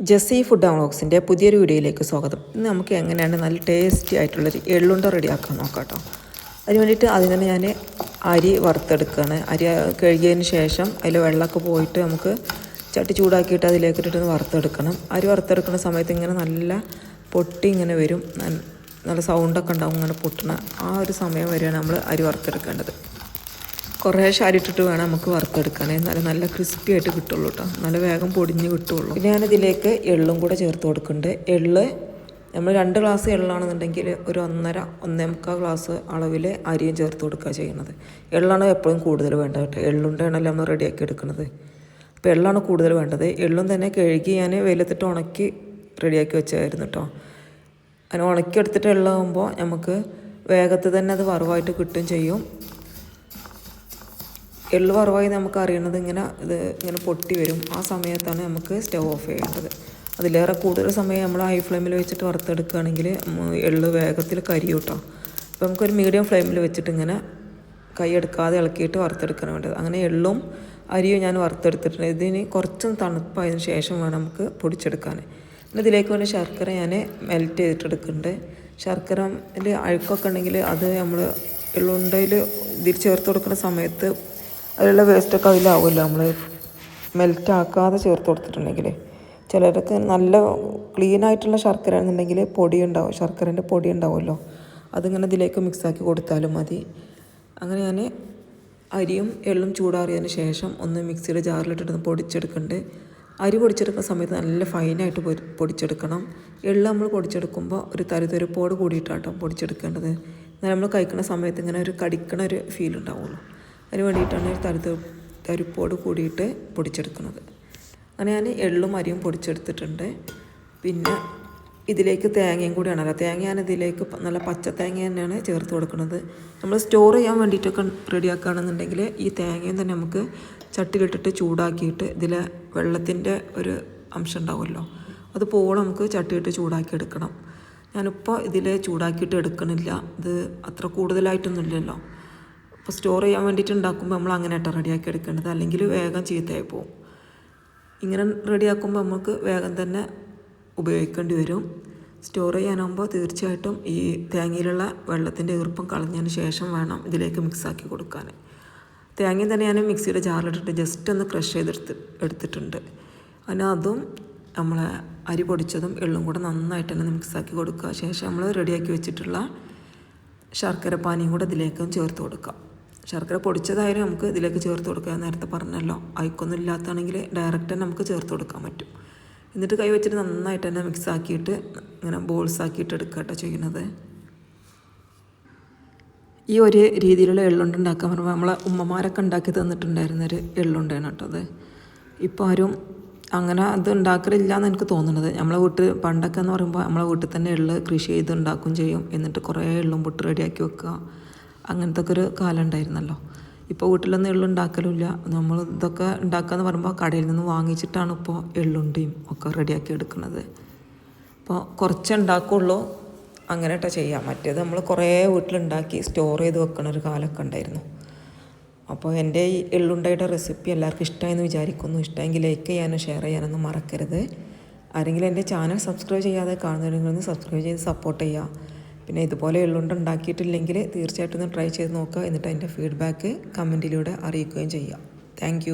Jessy food വ്ളോഗ്സിന്റെ പുതിയൊരു വീഡിയോയിലേക്ക് സ്വാഗതം. ഇന്ന് നമുക്ക് എങ്ങനെയാണ് നല്ല ടേസ്റ്റി ആയിട്ടുള്ളൊരു എള്ളുണ്ട റെഡിയാക്കാൻ നോക്കാം കേട്ടോ അതിന് വേണ്ടിയിട്ട് ആദ്യം തന്നെ ഞാൻ അരി വറുത്തെടുക്കുകയാണ് അരി കഴുകിയതിന് ശേഷം അതിൽ വെള്ളമൊക്കെ പോയിട്ട് നമുക്ക് ചട്ടി ചൂടാക്കിയിട്ട് അതിലേക്ക് ഇട്ടിട്ട് വറുത്തെടുക്കണം. അരി വറുത്തെടുക്കുന്ന സമയത്ത് ഇങ്ങനെ നല്ല പൊട്ടി ഇങ്ങനെ വരും. നല്ല സൗണ്ടൊക്കെ ഉണ്ടാവും ഇങ്ങനെ പൊട്ടണ ആ ഒരു സമയം വരെയാണ് നമ്മൾ അരി വറുത്തെടുക്കേണ്ടത്. കുറേ ശാരിട്ടിട്ട് വേണം നമുക്ക് വറുത്തെടുക്കാൻ. എന്നാലും നല്ല ക്രിസ്പി ആയിട്ട് കിട്ടുള്ളൂ കേട്ടോ നല്ല വേഗം പൊടിഞ്ഞ് കിട്ടുള്ളൂ. പിന്നെ ഞാനിതിലേക്ക് എള്ളും കൂടെ ചേർത്ത് കൊടുക്കുന്നുണ്ട്. എള്ള് നമ്മൾ രണ്ട് ഗ്ലാസ് എള്ളാണെന്നുണ്ടെങ്കിൽ ഒരു ഒന്നര ഒന്നേ മുക്കാൽ ഗ്ലാസ് അളവിൽ അരിയും ചേർത്ത് കൊടുക്കുക ചെയ്യുന്നത് എള്ളാണ് എപ്പോഴും കൂടുതൽ വേണ്ടത് കേട്ടോ എള്ളുണ്ടാണല്ലോ നമ്മൾ റെഡിയാക്കി എടുക്കുന്നത് അപ്പോൾ എള്ളാണ് കൂടുതൽ വേണ്ടത്. എള്ളും തന്നെ കഴുകി ഞാൻ വെയിലത്തിട്ട് ഉണക്കി റെഡിയാക്കി വെച്ചായിരുന്നു കേട്ടോ ഉണക്കി ഉണക്കിയെടുത്തിട്ട് എള്ളാകുമ്പോൾ നമുക്ക് വേഗത്തിൽ തന്നെ അത് വറവായിട്ട് കിട്ടും ചെയ്യും. എള്ള് വറവായി നമുക്ക് അറിയണത് ഇങ്ങനെ ഇത് ഇങ്ങനെ പൊട്ടി വരും. ആ സമയത്താണ് നമുക്ക് സ്റ്റവ് ഓഫ് ചെയ്യേണ്ടത്. അതിലേറെ കൂടുതൽ സമയം നമ്മൾ ഹൈ ഫ്ലെയിമിൽ വെച്ചിട്ട് വറുത്തെടുക്കുകയാണെങ്കിൽ എള്ള് വേഗത്തിൽ കരിയും കേട്ടോ അപ്പോൾ നമുക്കൊരു മീഡിയം ഫ്ലെയിമിൽ വെച്ചിട്ട് ഇങ്ങനെ കൈ എടുക്കാതെ ഇളക്കിയിട്ട് വറുത്തെടുക്കാൻ വേണ്ടത്. അങ്ങനെ എള്ളും അരിയും ഞാൻ വറുത്തെടുത്തിട്ടുണ്ട്. ഇതിന് കുറച്ചും തണുപ്പായതിനു ശേഷം വേണം നമുക്ക് പൊടിച്ചെടുക്കാൻ. പിന്നെ ഇതിലേക്ക് വേണ്ട ശർക്കര ഞാൻ മെൽറ്റ് ചെയ്തിട്ടെടുക്കുന്നുണ്ട് ശർക്കരന്റെ അഴുക്കൊക്കെ ഉണ്ടെങ്കിൽ അത് നമ്മൾ എള്ളുണ്ടയിൽ ഇതിൽ ചേർത്ത് കൊടുക്കുന്ന സമയത്ത് അതിലുള്ള വേസ്റ്റൊക്കെ അതിലാവുമല്ലോ. നമ്മൾ മെൽറ്റ് ആക്കാതെ ചേർത്ത് കൊടുത്തിട്ടുണ്ടെങ്കിൽ ചിലർക്ക് നല്ല ക്ലീൻ ആയിട്ടുള്ള ശർക്കര ആണെന്നുണ്ടെങ്കിൽ പൊടി ഉണ്ടാവും ശർക്കരന്റെ പൊടി ഉണ്ടാവുമല്ലോ. അതിങ്ങനെ ഇതിലേക്ക് മിക്സാക്കി കൊടുത്താലും മതി. അങ്ങനെ ഞാൻ അരിയും എള്ളും ചൂടാറിയതിന് ശേഷം ഒന്ന് മിക്സിയുടെ ജാറിലിട്ടിട്ട് പൊടിച്ചെടുക്കുന്നുണ്ട് അരി പൊടിച്ചെടുക്കുന്ന സമയത്ത് നല്ല ഫൈനായിട്ട് പൊടിച്ചെടുക്കണം. എള്ള് നമ്മൾ പൊടിച്ചെടുക്കുമ്പോൾ ഒരു തരിതരിപ്പോട് കൂടിയിട്ടാട്ടോ പൊടിച്ചെടുക്കേണ്ടത്. എന്നാൽ നമ്മൾ കഴിക്കുന്ന സമയത്ത് ഇങ്ങനെ ഒരു കടിക്കണ ഒരു ഫീൽ ഉണ്ടാവുള്ളൂ അതിന് വേണ്ടിയിട്ടാണ് ഒരു തരിത തരിപ്പോട് കൂടിയിട്ട് പൊടിച്ചെടുക്കുന്നത്. അങ്ങനെ ഞാൻ എള്ളും അരിയും പൊടിച്ചെടുത്തിട്ടുണ്ട്. പിന്നെ ഇതിലേക്ക് തേങ്ങയും കൂടിയാണല്ലോ തേങ്ങ ഞാൻ ഇതിലേക്ക് നല്ല പച്ച തേങ്ങ തന്നെയാണ് ചേർത്ത് കൊടുക്കുന്നത്. നമ്മൾ സ്റ്റോർ ചെയ്യാൻ വേണ്ടിയിട്ടൊക്കെ റെഡിയാക്കുകയാണെന്നുണ്ടെങ്കിൽ ഈ തേങ്ങയും തന്നെ നമുക്ക് ചട്ടിയിലിട്ടിട്ട് ചൂടാക്കിയിട്ട് ഇതിലെ വെള്ളത്തിന്റെ ഒരു അംശം ഉണ്ടാവുമല്ലോ. അത് പോകണം നമുക്ക് ചട്ടിയിട്ട് ചൂടാക്കി എടുക്കണം. ഞാനിപ്പോൾ ഇതിൽ ചൂടാക്കിയിട്ട് എടുക്കണില്ല. ഇത് അത്ര കൂടുതലായിട്ടൊന്നുമില്ലല്ലോ. അപ്പോൾ സ്റ്റോർ ചെയ്യാൻ വേണ്ടിയിട്ട് ഉണ്ടാക്കുമ്പോൾ നമ്മൾ അങ്ങനെ ആയിട്ട് റെഡിയാക്കി എടുക്കേണ്ടത്. അല്ലെങ്കിൽ വേഗം ചീത്തയായി പോകും ഇങ്ങനെ റെഡിയാക്കുമ്പോൾ നമുക്ക് വേഗം തന്നെ ഉപയോഗിക്കേണ്ടി വരും. സ്റ്റോർ ചെയ്യാനാകുമ്പോൾ തീർച്ചയായിട്ടും ഈ തേങ്ങയിലുള്ള വെള്ളത്തിന്റെ ഈർപ്പം കളഞ്ഞതിന് ശേഷം വേണം ഇതിലേക്ക് മിക്സാക്കി കൊടുക്കാൻ തേങ്ങ തന്നെ ഞാൻ മിക്സിയുടെ ജാറിലിട്ടിട്ട് ജസ്റ്റ് ഒന്ന് ക്രഷ് ചെയ്തെടുത്ത് എടുത്തിട്ടുണ്ട്. അതിന് അതും നമ്മൾ അരി പൊടിച്ചതും എള്ളും കൂടെ നന്നായിട്ട് തന്നെ മിക്സാക്കി കൊടുക്കുക. ശേഷം നമ്മൾ റെഡിയാക്കി വെച്ചിട്ടുള്ള ശർക്കര പാനിയും കൂടെ ഇതിലേക്കും ചേർത്ത് കൊടുക്കാം ശർക്കര പൊടിച്ചതായാലും നമുക്ക് ഇതിലേക്ക് ചേർത്ത് കൊടുക്കുക നേരത്തെ പറഞ്ഞല്ലോ. അയക്കൊന്നും ഇല്ലാത്തതാണെങ്കിൽ ഡയറക്റ്റ് തന്നെ നമുക്ക് ചേർത്ത് കൊടുക്കാൻ പറ്റും. എന്നിട്ട് കൈ വെച്ചിട്ട് നന്നായിട്ട് തന്നെ മിക്സ് ആക്കിയിട്ട് ഇങ്ങനെ ബോൾസ് ആക്കിയിട്ട് എടുക്കുക കേട്ടോ ചെയ്യുന്നത്. ഈ ഒരു രീതിയിലുള്ള എള്ളുണ്ട് ഉണ്ടാക്കാൻ പറയുമ്പോൾ നമ്മളെ ഉമ്മമാരൊക്കെ ഉണ്ടാക്കി തന്നിട്ടുണ്ടായിരുന്നൊരു എള്ളുണ്ടാണ് കേട്ടോ അത്. ഇപ്പോൾ ആരും അങ്ങനെ അത് ഉണ്ടാക്കലില്ല എന്ന് എനിക്ക് തോന്നുന്നത്. നമ്മളെ വീട്ടിൽ പണ്ടൊക്കെ എന്ന് പറയുമ്പോൾ നമ്മളെ വീട്ടിൽ തന്നെ എള്ള് കൃഷി ചെയ്ത് ഉണ്ടാക്കും ചെയ്യും. എന്നിട്ട് കുറേ എള്ളും പൊട്ട് റെഡിയാക്കി വെക്കുക. അങ്ങനത്തെ ഒക്കെ ഒരു കാലം ഉണ്ടായിരുന്നല്ലോ ഇപ്പോൾ വീട്ടിലൊന്നും എള്ളു ഉണ്ടാക്കലുമില്ല നമ്മൾ ഇതൊക്കെ ഉണ്ടാക്കാന്ന് പറയുമ്പോൾ കടയിൽ നിന്ന് വാങ്ങിച്ചിട്ടാണ് ഇപ്പോൾ എള്ളുണ്ടിയും ഒക്കെ റെഡിയാക്കി എടുക്കുന്നത്. അപ്പോൾ കുറച്ച് ഉണ്ടാക്കുള്ളൂ. അങ്ങനെ കേട്ടോ ചെയ്യാം. മറ്റേത് നമ്മൾ കുറേ വീട്ടിലുണ്ടാക്കി സ്റ്റോർ ചെയ്ത് വെക്കണ ഒരു കാലമൊക്കെ ഉണ്ടായിരുന്നു. അപ്പോൾ എന്റെ ഈ എള്ളുണ്ടയുടെ റെസിപ്പി എല്ലാവർക്കും ഇഷ്ടമായെന്ന് വിചാരിക്കുന്നു. ഇഷ്ടമെങ്കിൽ ലൈക്ക് ചെയ്യാനും ഷെയർ ചെയ്യാനൊന്നും മറക്കരുത്. ആരെങ്കിലും എന്റെ ചാനൽ സബ്സ്ക്രൈബ് ചെയ്യാതെ കാണുന്നവരെങ്കിൽ സബ്സ്ക്രൈബ് ചെയ്ത് സപ്പോർട്ട് ചെയ്യുക പിന്നെ ഇതുപോലെ ഉണ്ടാക്കിയിട്ടില്ലെങ്കിൽ തീർച്ചയായിട്ടും ഒന്ന് ട്രൈ ചെയ്ത് നോക്കുക. എന്നിട്ട് അതിന്റെ ഫീഡ്ബാക്ക് കമന്റിലൂടെ അറിയിക്കുകയും ചെയ്യുക. താങ്ക്